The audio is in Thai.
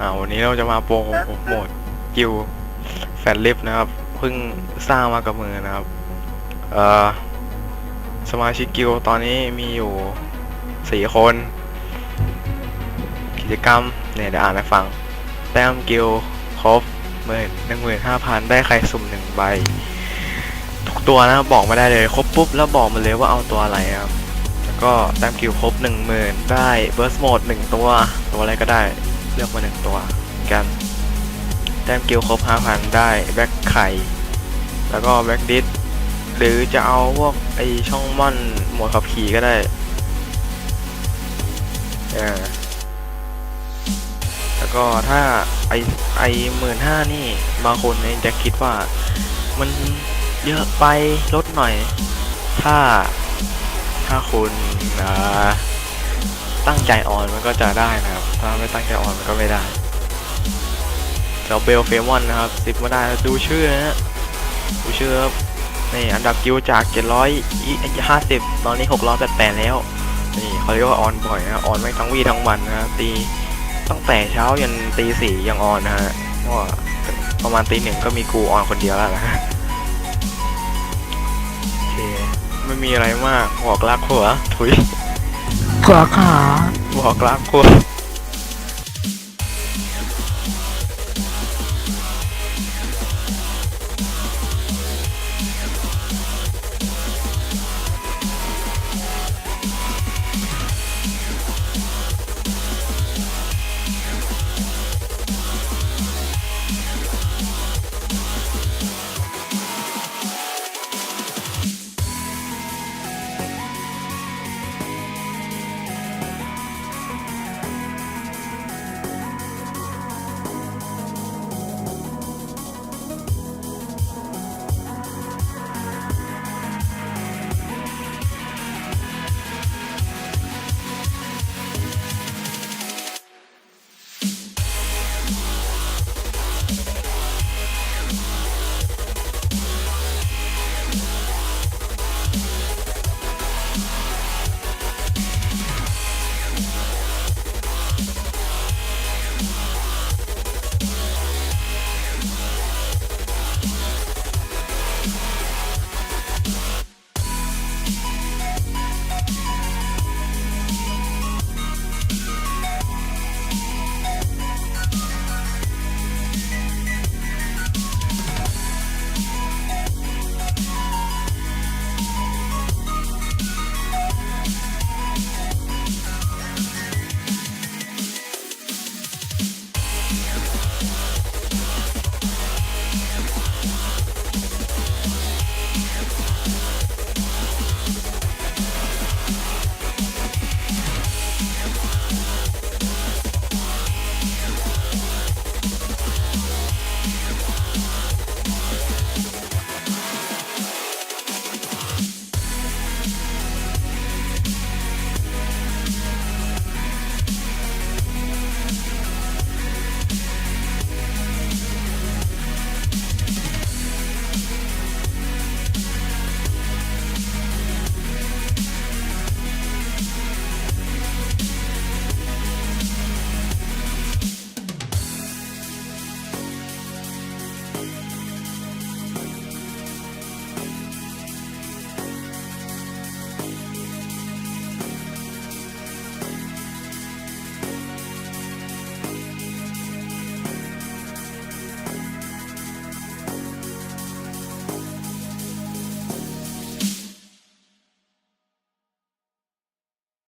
อ่าวันนี้เราจะมาโปรโหมดกิลแฟนลิฟนะครับเพิ่งสร้างมากับมือนะครับเอ่อสมาชิกกิลตอนนี้มีอยู่สี่คน กิจกรรมเนี่ยเดี๋ยวอ่านให้ฟัง แต้มกิลครบหมื่นหนึ่งหมื่นห้าพันได้ใครสุ่มหนึ่งใบ ทุกตัวนะบบอกมาได้เลยครบปุ๊บแล้วบอกมาเลยว่าเอาตัวอะไรครับแล้วก็แต้มกิลครบหนึ่งหมื่นได้เบิร์สโหมดหนึ่งตัวตัวอะไรก็ได้ เลือกมาหนึ่งตัวกัน แต้มกิลครบห้าพันได้แบ็คไข่ แล้วก็แบ็คดิสหรือจะเอาพวกไอช่องม่อนหมวดขับขี่ก็ได้แล้วก็ถ้าไอไอหมื่นห้านี่บางคนเนี่ยจะคิดว่ามันเยอะไปลดหน่อย ถ้าถ้าคุณตั้งใจออนมันก็จะได้นะ ถ้าไม่ตั้งใจออนมันก็ไม่ได้เจ้าเบลเฟมอนนะครับติดมาได้ดูชื่อนะฮะดูชื่อครับนี่อันดับกิวจาก 750 ตอนนี้ 688 แล้ว นี่เขาเรียกว่าออนบ่อยนะออนไม่ทั้งวี่ทั้งวันนะตีตั้งแต่เช้ายันตีสี่ยังออนนะฮะเพราะว่าประมาณตีหนึ่งก็มีกูออนคนเดียวแล้วนะฮะโอเคไม่มีอะไรมากบอกรักหัวถุยผัวขาบอกรักหัว